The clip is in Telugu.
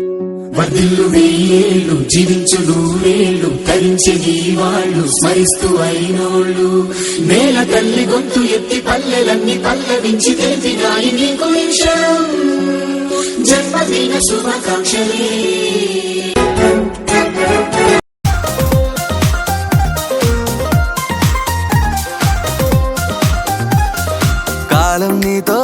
వర్ధిల్లు వెయ్యేళ్ళు జీవించు నూరేళ్ళు తరించే నీ వాళ్ళు స్మరిస్తూ అయినోళ్ళు. నేల తల్లి గొంతు ఎత్తి పల్లెలన్నీ పల్లవించి తెలిపినాయి నీకు విషయం. జన్మదిన శుభాకాంక్షలే. కాలం నీతో